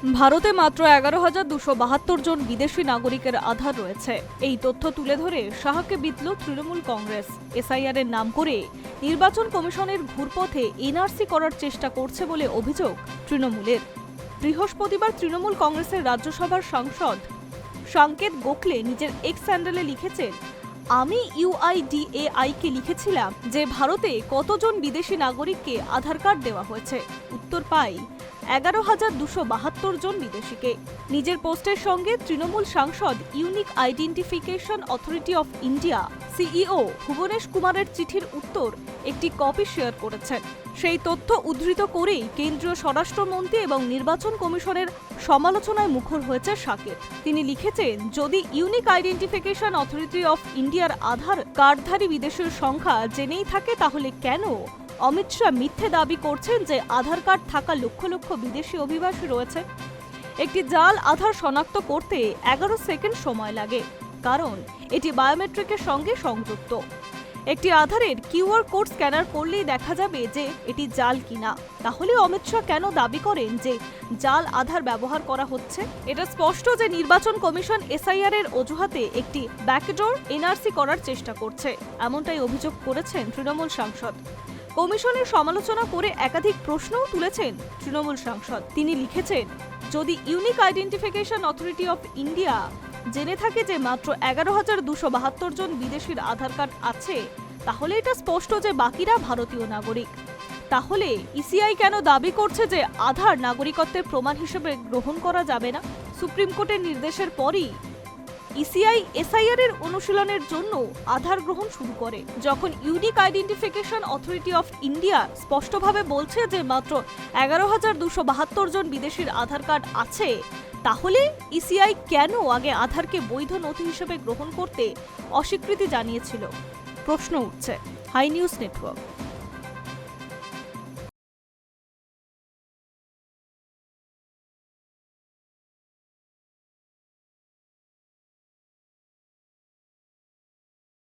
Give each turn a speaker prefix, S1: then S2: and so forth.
S1: ভারতে মাত্র এগারো হাজার দুশো বাহাত্তর জন বিদেশি নাগরিকের আধার রয়েছে। এই তথ্য তুলে ধরে শাহকে বিতল তৃণমূল কংগ্রেস। এসআইআর এর নাম করে নির্বাচন কমিশনের ঘুরপথে এনআরসি করার চেষ্টা করছে বলে অভিযোগ তৃণমূলের। বৃহস্পতিবার তৃণমূল কংগ্রেসের রাজ্যসভার সাংসদ সংকেত গোখলে নিজের এক্স স্যান্ডেলে লিখেছেন, আমি ইউআইডিএআই কে লিখেছিলাম যে ভারতে কতজন বিদেশি নাগরিককে আধার কার্ড দেওয়া হয়েছে। উত্তর পাই এগারো হাজার দুশো বাহাত্তর জন বিদেশিকে। নিজের পোস্টের সঙ্গে তৃণমূল সাংসদ Unique Identification Authority of India, CEO Bhuvanesh কুমারের চিঠির উত্তর একটি কপি শেয়ার করেছেন। সেই তথ্য উদ্ধৃত করেই কেন্দ্রীয় স্বরাষ্ট্রমন্ত্রী এবং নির্বাচন কমিশনের সমালোচনায় মুখর হয়েছে সাকেত তিনি লিখেছেন, যদি ইউনিক আইডেন্টিফিকেশন অথরিটি অফ ইন্ডিয়ার আধার কার্ডধারী বিদেশের সংখ্যা জেনেই থাকে, তাহলে কেন অমিত শাহ মিথ্যে দাবি করছেন যে আধার কার্ড থাকা লক্ষ লক্ষ বিদেশি অভিবাসী রয়েছে। একটি জাল আধার শনাক্ত করতে এগারো সেকেন্ড সময় লাগে, কারণ এটি বায়োমেট্রিকের সঙ্গে সংযুক্ত। একটি আধারের কিউআর কোড স্ক্যানার করলেই দেখা যাবে যে এটি জাল কিনা। তাহলে অমিত শাহ কেন দাবি করেন যে জাল আধার ব্যবহার করা হচ্ছে? এটা স্পষ্ট যে নির্বাচন কমিশন এসআইআর এর অজুহাতে একটি ব্যাকডোর এনআরসি করার চেষ্টা করছে, এমনটাই অভিযোগ করেছেন তৃণমূল সাংসদ। কমিশনের সমালোচনা করে একাধিক প্রশ্নও তুলেছেন তৃণমূল সাংসদ। তিনি লিখেছেন, যদি Unique Identification Authority of India জেনে থাকে যে মাত্র এগারো হাজার দুশো বাহাত্তর জন বিদেশির আধার কার্ড আছে, তাহলে এটা স্পষ্ট যে বাকিরা ভারতীয় নাগরিক। তাহলে ইসিআই কেন দাবি করছে যে আধার নাগরিকত্বের প্রমাণ হিসেবে গ্রহণ করা যাবে না? সুপ্রিম কোর্টের নির্দেশের পরই ইসিআই এসআইআর এর অনুশীলনের জন্য আধার গ্রহণ শুরু করে। যখন Unique Identification Authority of India স্পষ্টভাবে বলছে যে মাত্র এগারো হাজার দুশো বাহাত্তর জন বিদেশির আধার কার্ড আছে, তাহলে ইসিআই কেন আগে আধারকে বৈধ নথি হিসেবে গ্রহণ করতে অস্বীকৃতি জানিয়েছিল? প্রশ্ন উঠছে। Hi news network.